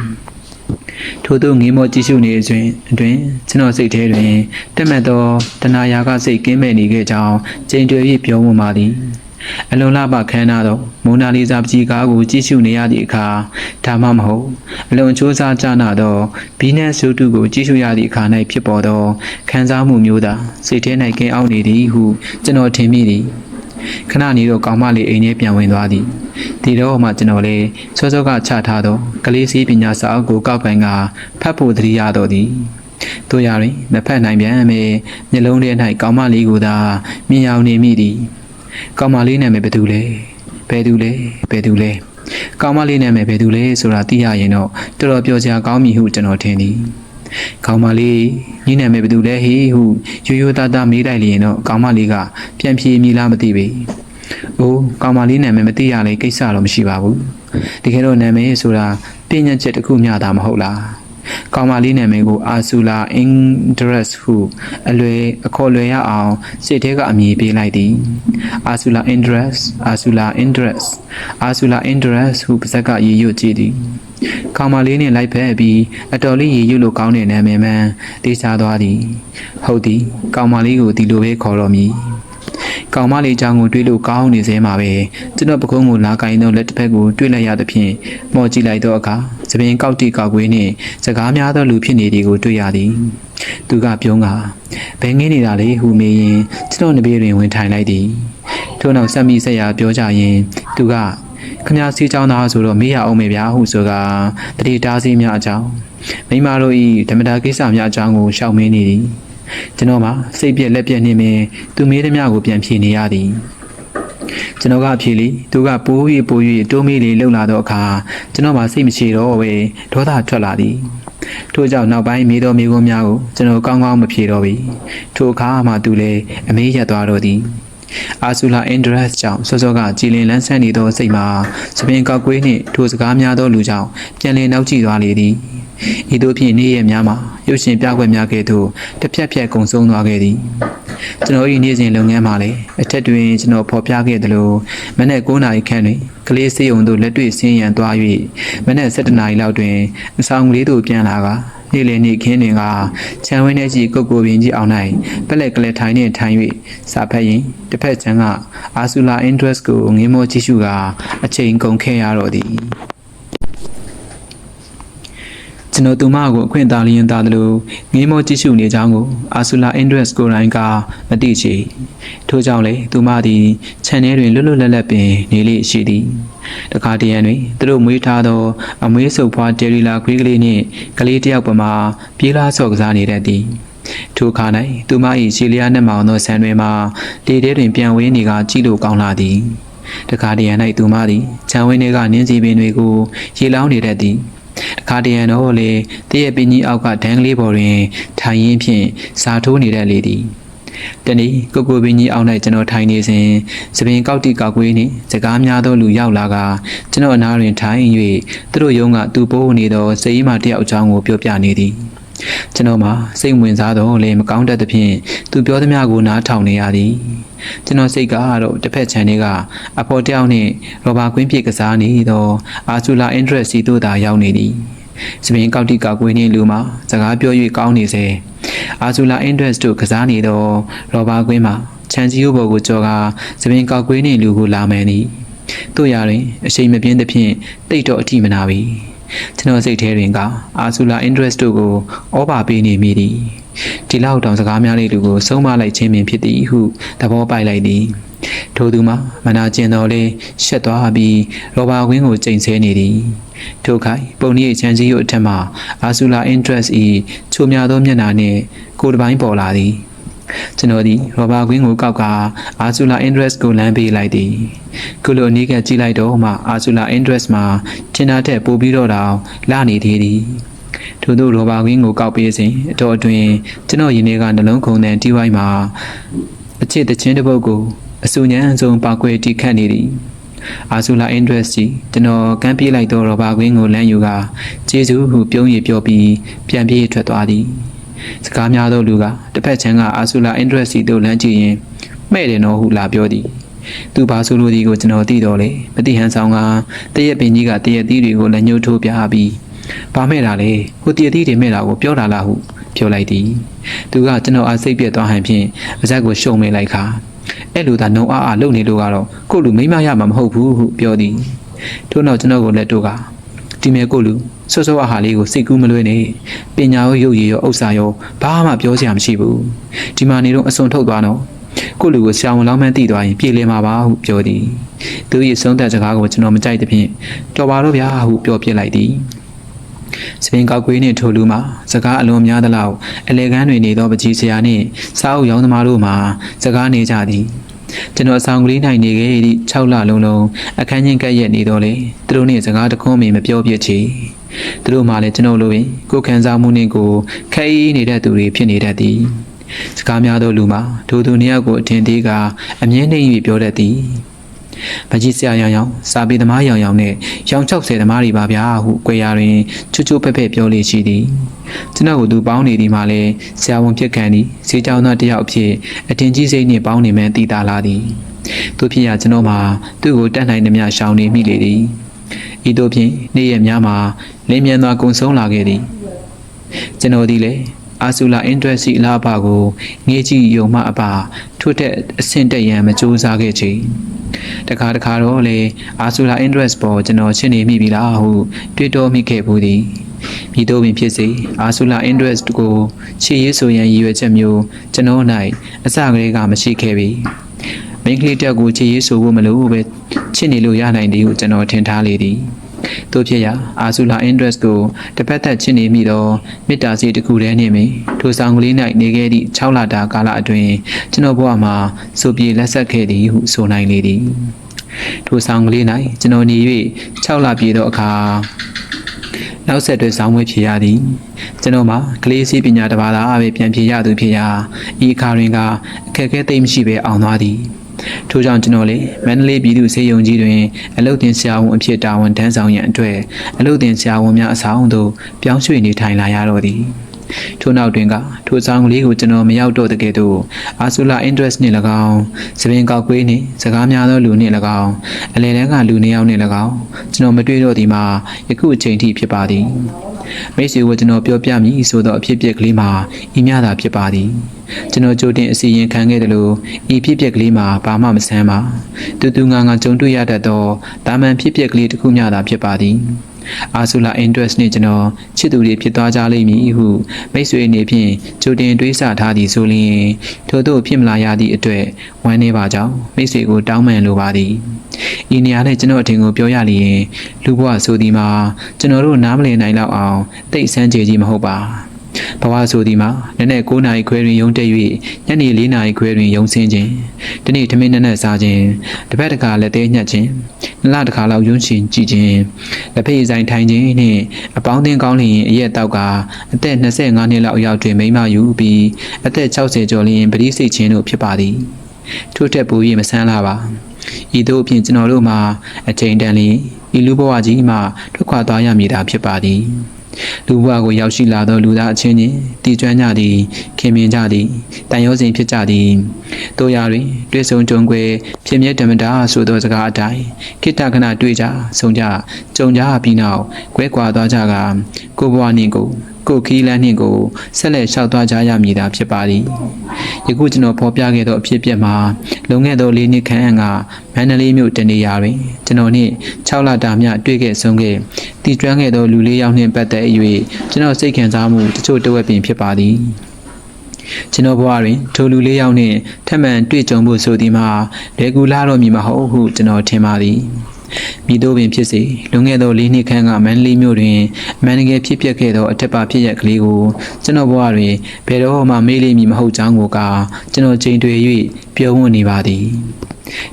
ထို့သောငေးမောကြည့်ရှုနေစဉ်အတွင်ကျွန်တော်စိတ်ထဲတွင်တက်မှတ်သောတဏှာရာကစိတ်ကင်းမဲ့နေခဲ့ကြောင်းကြိမ်တွေ့၍ပြောမှပါသည် အလွန်လှပခမ်းနားသောမိုနာလီဇာပကြီးကားကိုကြည့်ရှုနေရသည့်အခါဒါမှမဟုတ်အလွန်စူးစမ်းကြနာသောဘီနက်စုတုကိုကြည့်ရှုရသည့်အခါ၌ဖြစ်ပေါ်သောခံစားမှုမျိုးသာစိတ်ထဲ၌ကင်းအောင်နေသည်ဟုကျွန်တော်ထင်မိသည်ခဏနေတော့ကောင်မလေးအိမ်ထဲပြန်ဝင်သွားသည်ဒီတော့မှကျွန်တော်လည်းစောစောကချထားသောကလေးစီးပညာစာအုပ်ကိုကောက်ပိုင်ကဖတ်ဖို့သတိရတော့သည်တို့ရရင်မဖတ်နိုင်ပြန်မေမျက်လုံးထဲ၌ကောင်မလေးကိုသာမြင်အောင်နေမိသည် ကောင်မလေးနာမည်ဘယ်သူလဲဘယ်သူလဲဘယ်သူလဲကောင်မလေးနာမည်ဘယ်သူလဲဆိုတာသိရရင်တော့တော်တော်ပြောစရာကောင်းပြီဟုကျွန်တော်ထင်သည်ကောင်မလေးညီနာမည်ဘယ်သူလဲဟေးဟုရိုးရိုးသားသားမေးလိုက်လျင်တော့ကောင်မလေးကပြန်ပြေးမိလားမသိပေ။အိုးကောင်မလေးနာမည်မသိရလေကိစ္စတော့မရှိပါဘူး။တကယ်တော့နာမည်ဆိုတာပြည့်ညတ်ချက်တစ်ခုမျှတာမဟုတ်လား ကောင်မလေးနာမည်ကိုအာဆူလာအင်ဒရက်စ်ဟုအလွယ်အခေါ်လွယ်ရအောင်စစ်ထဲကအမည်ပေးလိုက်သည်အာဆူလာအင်ဒရက်စ်အာဆူလာအင်ဒရက်စ်အာဆူလာအင်ဒရက်စ်ဟုပါဇက်ကရည်ရွတ်ကြည့်သည်ကောင်မလေးနှင့်လိုက်ဖက်ပြီးအတော်လေးရည်ရွတ်လို့ကောင်းတဲ့နာမည်မှန်တေးချသွားသည်ဟုတ်သည်ကောင်မလေးကိုဒီလိုပဲခေါ်တော်မူကောင်မလေးချောင်းကိုတွေးလို့ကောင်းနေစေမှာပဲကျွန်တော်ပကုံးကိုလာကင်တော့လက်တစ်ဖက်ကိုတွေးလိုက်ရသဖြင့်မော်ကြည့်လိုက်တော့အခါ သပင်ကောက်တိကောက်ကွေးနှင့်စကားများသောလူဖြစ်နေသည်ကိုတွေ့ရသည်သူကပြုံးကဘယ်ငင်းနေတာလဲဟုမေးရင်ကျွန်တော်နဘေးတွင်ဝင်ထိုင်လိုက်သည်ထို့နောက်ဆက်မိဆက်ရာပြောကြရင်သူကခမစီချောင်းသားဆိုတော့မေးရအောင်မေဗျာဟုဆိုကတတိတားစီများအကြောင်းမိမတို့ဤဓမ္မတာကိစ္စများအကြောင်းကိုရှောက်မင်းနေသည်ကျွန်တော်မှာစိတ်ပြက်လက်ပြက်နေမယ်သူမေးသမျှကိုပြန်ဖြေနေရသည် ကျွန်တော်ကဖြေလီသူကပိုး၍ပိုး၍တိုးမေးလေးလှုပ်လာတော့အခါကျွန်တော်မှာစိတ်မရှိတော့ပဲဒေါသထွက်လာသည်ထို့ကြောင့်နောက်ပိုင်းမေးတော်မေးခွန်းများကိုကျွန်တော်ကောင်းကောင်းမဖြေတော့ပြီထိုအခါမှသူလည်းအမေးရက်သွားတော့သည်အာဆူလာအင်ဒရက်စ်ကြောင့်စောစောကကြည်လင်လန်းဆန်းနေသောစိတ်မှာစပင်ကောက်ကွေးနှင့်ထိုစကားများသောလူကြောင့်ပြန်လည်နောက်ကျသွားလေသည် ဤသို့ဖြင့်နေ့ရက်များမှာရုပ်ရှင်ပြကွက်များကဲ့သို့တစ်ဖြက်ဖြက်ကုံဆုံးသွားခဲ့သည်ကျွန်တော်၏နေ့စဉ်လုပ်ငန်းမှာလည်းအထက်တွင်ကျွန်တော်ဖော်ပြခဲ့သလိုမနေ့9နာရီခန့်တွင်ကလေးစေးုံသို့လက်တွေ့ဆင်းရန်သွား၍မနေ့7နာရီလောက်တွင်အဆောင်ကလေးသို့ပြန်လာကာနေ့လည်နေ့ခင်းတွင်ကခြံဝင်းထဲရှိကုတ်ကိုပင်ကြီးအောင်၌ပလက်ကလေးထိုင်နှင့်ထိုင်၍စာဖတ်ရင်တစ်ဖက်ခြမ်းကအာဆူလာအင်ဒရက်စ်ကိုငင်းမောကြည့်ရှုကာအချိန်ကုန်ခဲ့ရတော့သည် ကျွန်တော်သူမကိုအခွင့်အာဏာလျင်သားတယ်လို့ငင်းမောကြည့်ရှုနေကြောင်းကိုအာဆူလာအင်ဒရက်စ်ကိုရိုင်းကမသိချေထို့ကြောင့်လေသူမသည် channel တွင်လွတ်လွတ်လပ်လပ်ပင်နေလေရှိသည်တခါတရံတွင်သူတို့မွေးထားသော အမွေးဆုပ်ဖွားတယ်ရီလာခွေးကလေးနှင့်ကလေးတစ်ယောက်ပမာပြေးလားဆော့ကစားနေတတ်သည်ထိုအခါ၌သူမ၏ရှီလျာနှက်မောင်သောဆန်တွေမှာလေထဲတွင်ပြန်ဝင်းနေကကြည့်လို့ကောင်းလာသည်တခါတရံ၌သူမသည်ခြံဝင်းထဲကနင်းစီပင်တွေကိုရေလောင်းနေတတ်သည် တခါတရံတော့လေတည့်ရပင်ကြီးအောက်ကဒန်းကလေးပေါ်တွင်ထိုင်ရင်းဖြင့်စာထိုးနေတဲ့လေသည်တနေ့ကိုကိုပင်ကြီးအောက်၌ကျွန်တော်ထိုင်နေစဉ်သပင်ကောက်တိကောက်ကွေးနှင့်စကားများသောလူရောက်လာကကျွန်တော်အနားတွင်ထိုင်၍သူတို့ရုံးကသူ့ပိုးနေသောစိတ်အမတယောက်အကြောင်းကိုပြောပြနေသည် ကျွန်တော်မှာစိတ်ဝင်စားတော့လေမကောင်းတတ်သဖြင့်သူပြောသမျှကိုနားထောင်နေရသည်ကျွန်တော်စိတ်ကတော့တစ်ဖက်ခြမ်းတွေကအဖော်တယောက်နှင့်ရောဘာကွင်းပြစ်ကစားနေသောအာဆူလာအင်ဒရက်စီတို့သာရောက်နေသည်စပင်ကောက်တိကောက်ကွေးနှင့်လူမှာစကားပြော၍ကောင်းနေစေအာဆူလာအင်ဒရက်တို့ကစားနေသောရောဘာကွင်းမှာချန်စီယိုဘော်ကိုကြော်ကာစပင်ကောက်ကွေးနှင့်လူကိုလာမှန်သည်တို့ရတွင်အရှိန်မပြင်းသဖြင့်တိတ်တော့အထိမနာပြီ ကျွန်တော်စိတ်ထဲတွင်ကအာဆူလာအင်ဒရက်တို့ကိုဩဘာပေးနေမိသည်ဒီလောက်တောင်စကားများလေးလူကိုဆုံးမလိုက်ခြင်းပင်ဖြစ်သည်ဟုသဘောပိုက်လိုက်သည်ထိုသူမှာမနာကျင်တော်လေးရှက်သွားပြီးရောဘာကွင်းကိုချိန်ဆဲနေသည်ထိုခိုင်ပုံရိပ်ချမ်းကြီးရုပ်အထက်မှအာဆူလာအင်ဒရက်ဤချိုများသောမျက်နှာနှင့်ကိုယ်တစ်ပိုင်းပေါ်လာသည် ကျွန်တော်သည်ရောဘာကွင်းကိုကောက်ကအာဆူလာအင်ဒရက်ကိုလမ်းပေးလိုက်သည်ခုလိုအနည်းကကြည့်လိုက်တော့မှအာဆူလာအင်ဒရက်မှာထင်တာထက်ပိုပြီးတော့တောင်လာနေသေးသည်ထို့သောရောဘာကွင်းကိုကောက်ပေးစဉ်အတော်အတွင်းကျွန်တော်ရင်ထဲကနှလုံးခုန်တဲ့တီးဝိုင်းမှာအချစ်တချင်းတစ်ပုတ်ကိုအဆူညံအစုံပါကွယ်တီခတ်နေသည်အာဆူလာအင်ဒရက်စီကျွန်တော်ကမ်းပြေးလိုက်သောရောဘာကွင်းကိုလမ်းယူကကျေးဇူးဟုပြုံးရပြောပြီးပြန်ပြေးထွက်သွားသည် စကားများသောလူကတစ်ဖက်ချမ်းကအာဆူလာအင်ဒရက်စီတို့လမ်းကြည့်ရင်မဲ့တယ်နော်ဟုလာပြောသည်သူဘာဆိုလိုသည်ကိုကျွန်တော်သိတော့လေမတိဟန်ဆောင်ကတရက်ပင်ကြီးကတရက်သီးတွေကိုလက်ညှိုးထိုးပြပြီး။ဘာမဲ့တာလဲ။ဟိုတည်တည်တွေမဲ့တာကိုပြောတာလားဟုပြောလိုက်သည်။သူကကျွန်တော်အားစိတ်ပြက်သွားဟန်ဖြင့်ပါဇက်ကိုရှုံမဲ့လိုက်ခါ။အဲ့လိုသာနှုံအားအားလုံနေလို့ကတော့ကို့လူမိမရမှာမဟုတ်ဘူးဟုပြောသည်။ထို့နောက်ကျွန်တော်ကိုလက်တို့က ဒီမဲ့ကို့လူဆော့ဆော့အဟာလေးကိုစိတ်ကူးမလွဲနဲ့ပညာရောရုပ်ရည်ရောဥစ္စာရောဘာမှပြောစရာမရှိဘူး။ဒီမှာနေတော့အစွန်ထုတ်သွားတော့ကိုလူကိုဆရာဝန်လောင်းမှန်းတည်သွားရင်ပြည်လဲမှာပါဟုပြောသည်သူ၏ဆုံးသက်စကားကိုကျွန်တော်မကြိုက်သဖြင့်တော်ပါတော့ဗျာဟုပြောပြလိုက်သည်စပင်ကောက်ကွေးနှင့်ထိုလူမှာစကားအလွန်များသလောက်အလေကန်းတွေနေသောပကြီးဆရာနှင့်စားအုပ်ရောင်းသမားတို့မှာစကားနေကြသည် ကျွန်တော်အဆောင်ကလေး၌နေခဲ့သည့်6လလုံးလုံးအခန်းချင်းကပ်ရက်နေတော့လေသူတို့နှင့်စကားတခွန်းမပြောပြချေသူတို့မှလည်းကျွန်တော်လိုပင်ကိုယ်ခံစားမှုနှင့်ကိုခဲအေးနေတဲ့သူတွေဖြစ်နေတတ်သည်စကားများသောလူမှာဒိုသူနှစ်ယောက်ကိုအထင်သေးကအမြဲနှိမ့်၍ပြောတတ်သည် ဗကြီးဆရာရောင်ရောင်စာပေသမားရောင်ရောင်နဲ့ရောင်60သမားတွေပါဗျာဟုကြွေရတွင်ချွတ်ချွတ်ဖက်ဖက်ပြောလေရှိသည်ကျွန်တော်ကသူပေါင်းနေသည်မှလည်းဆရာဝန်ဖြစ်ခံသည်စေချောင်းသားတစ်ယောက်အဖြစ်အတင်ကြီးစိတ်နှင့်ပေါင်းနေမှန်းသိတာလာသည်သူဖြစ်ရကျွန်တော်မှာသူ့ကိုတတ်နိုင်သမျှရှောင်နေမိလေသည်ဤသို့ဖြင့်နေ့ရက်များမှာလင်းမြန်စွာကုံဆုံးလာခဲ့သည်ကျွန်တော်သည်လည်းအာဆူလာအင်ဒရက်စီလာဘကိုငေးကြည့်ယုံမှအပါထွတ်တဲ့အဆင့်တက်ရန်မကြိုးစားခဲ့ချေ တခါတခါတော့လေအာဆူလာအင်ဒရက်ပေါ်ကျွန်တော်ချစ်နေမိပြီလားဟုတွေးတောမိခဲ့ဘူးသည်မိတို့ပင်ဖြစ်စေအာဆူလာအင်ဒရက်ကိုချစ်ရေးဆိုရန်ရည်ရွယ်ချက်မျိုးကျွန်တော်၌အစကလေးကမရှိခဲ့ပြီမိန်းကလေးတက်ကိုချစ်ရေးဆိုဖို့မလိုပဲချစ်နေလို့ရနိုင်သည်ဟုကျွန်တော်ထင်ထားလေသည် တို့ဖြစ်ရာအာဆူလာအင်ဒရက်ကိုတစ်ပတ်သက်ချစ်နေမိသောမေတ္တာစီတစ်ခုတည်းနှင့်ပင်ထိုဆောင်ကလေး၌နေခဲ့သည့်6လတာကာလအတွင်းကျွန်တော်ဘဝမှာစိုးပြေလက်ဆက်ခဲ့သည်ဟုဆိုနိုင်လေသည်ထိုဆောင်ကလေး၌ကျွန်တော်နေ၍6လပြည့်သောအခါနောက်ဆက်တွဲဆောင်ဝဲဖြစ်ရသည်ကျွန်တော်မှာကလေးစီးပညာတစ်ပါးသာပဲပြန်ဖြေရသူဖြစ်ရာဤအခါတွင်ကအခက်အခဲသိမ့်မရှိပဲအောင်သွားသည် ထို့ကြောင့်ကျွန်တော်လေမန္တလေးပြည်သူ့စေယုံကြီးတွင်အလုတ်တင်ဆရာဝန်အဖြစ်တာဝန်ထမ်းဆောင်ရန်အတွက်အလုတ်တင်ဆရာဝန်များအဆောင်သို့ပြောင်းရွှေ့နေထိုင်လာရတော့သည်ထို့နောက်တွင်ကထိုဆောင်ကလေးကိုကျွန်တော်မရောက်တော့တဲ့ကဲ့သို့အာဆူလာ interest နှင့်၎င်းသပင်ကောက်ကွေးနှင့်စကားများသောလူနှင့်၎င်းအလယ်တန်းကလူနှစ်ယောက်နှင့်၎င်းကျွန်တော်မတွေ့တော့သည်မှာယခုအချိန်ထိဖြစ်ပါသည်မိတ်ဆွေကိုကျွန်တော်ပြောပြမည်ဆိုသောအဖြစ်အပျက်ကလေးမှာဤမျှသာဖြစ်ပါသည် ကျွန်တော်ကြိုတင်အစီရင်ခံခဲ့တယ်လို့ဤဖြစ်ပျက်ကလေးမှာဘာမှမဆန်းပါတူတူငါငါကြုံတွေ့ရတတ်သောတာမန်ဖြစ်ပျက်ကလေးတစ်ခုမျှသာဖြစ်ပါသည်အာဆူလာ interest နဲ့ကျွန်တော်ချစ်သူတွေဖြစ်သွားကြလိမ့်မည်ဟုမိတ်ဆွေအနေဖြင့်ကြိုတင်တွေးဆထားသည်ဆိုလျှင်ထို့သို့ဖြစ်မလာရသည့်အတွက်ဝမ်းနည်းပါကြောင်းမိတ်ဆွေကိုတောင်းပန်လိုပါသည်ဤနေရာနဲ့ကျွန်တော်အထင်ကိုပြောရလျင်လူဘဝဆိုသည်မှာကျွန်တော်တို့နားမလည်နိုင်တော့အောင်တိတ်ဆန်းကြကြီးမဟုတ်ပါ ဘဝဆိုဒီမှာနည်းနည်း9နာရီခွဲတွင်ရုံတက်၍ညနေ4နာရီခွဲတွင်ရုံဆင်းခြင်းဒီနေ့ထမင်းနက်နက်စားခြင်းတစ်ပတ်တစ်ခါလက်သေးညှက်ခြင်းနှစ်လတစ်ခါလောက်ရုံရှင်ကြည့်ခြင်းလက်ဖေးဆိုင်ထိုင်ခြင်းနှင့်အပေါင်းအသင်းကောင်းလျင်အရက်တောက်ကအသက်25နှစ်လောက်အရောက်တွင်မိန်းမယူပြီးအသက်60ကျော်လျင်ပရိစိတ်ခြင်းတို့ဖြစ်ပါသည်ထို့ထက်ပို၍မဆန်းလာပါဤသို့အပြင်ကျွန်တော်တို့မှာအချိန်တန်လျင်ဤလူဘဝကြီးမှထွက်ခွာသွားရမည်သာဖြစ်ပါသည် လူဘဝကိုရောက်ရှိလာသောလူသားအချင်းချင်းတည်ကျွမ်းကြသည်ခင်မင်ကြသည်တန်ရောစဉ်ဖြစ်ကြသည်တို့ရတွင်တွေ့ဆုံကြုံကွယ်ဖြစ်မြဲဓမ္မတာဆိုသောစကားအတိုင်းခိတ္တခဏတွေ့ကြဆုံကြကြုံကြပြီးနောက်ကွဲကွာသွားကြကကိုဘဝနှင့်ကို ကိုခီးလန်းနှင့်ကိုဆက်လက်လျှောက်သွားကြရမည်သာဖြစ်ပါသည်ယခုကျွန်တော်ဖော်ပြခဲ့သောအဖြစ်အပျက်မှာလုံခဲ့သောလေးနှစ်ခန့်အံကမန္တလေးမြို့တနေရာတွင်ကျွန်တော်နှင့်6လတာမျှတွေ့ခဲ့ဆုံးခဲ့တည်ကျွမ်းခဲ့သောလူလေးယောက်နှင့်ပတ်သက်၍ကျွန်တော်စိတ်ခံစားမှုတချို့တဝက်ပင်ဖြစ်ပါသည်ကျွန်တော်ဘဝတွင်ထိုလူလေးယောက်နှင့်ထပ်မံတွေ့ကြုံဖို့ဆိုသည်မှာလေကူလာတော့မည်မဟုတ်ဟုကျွန်တော်ထင်ပါသည် မိတို့ပင်ဖြစ်စေလွန်ခဲ့သော၄နှစ်ခန့်ကမန္တလေးမြို့တွင်အမှန်တကယ်ဖြစ်ပျက်ခဲ့သောအထက်ပါဖြစ်ရက်ကလေးကိုကျွန်တော်ဘဝတွင်ဘယ်တော့မှမေးလိမ့်မည်မဟုတ်ကြောင်းကိုကကျွန်တော်ချိန်တွေ့၍ပြောဝံ့နေပါသည်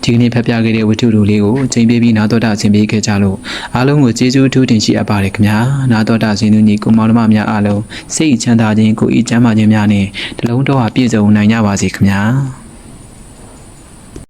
ဒီကနေ့ဖတ်ပြခဲ့တဲ့ဝတ္ထုတို့လေးကိုချိန်ပေးပြီးနာတော်တာဆင်ပေးခဲ့ကြလို့အားလုံးကိုကျေးဇူးအထူးတင်ရှိအပ်ပါတယ်ခင်ဗျာနာတော်တာဆင်သူညီကိုမောင်နှမများအားလုံးစိတ်ချမ်းသာခြင်းကိုယ်ဤချမ်းသာခြင်းများနဲ့တလုံးတော်ဟာပြည့်စုံနိုင်ကြပါစေခင်ဗျာ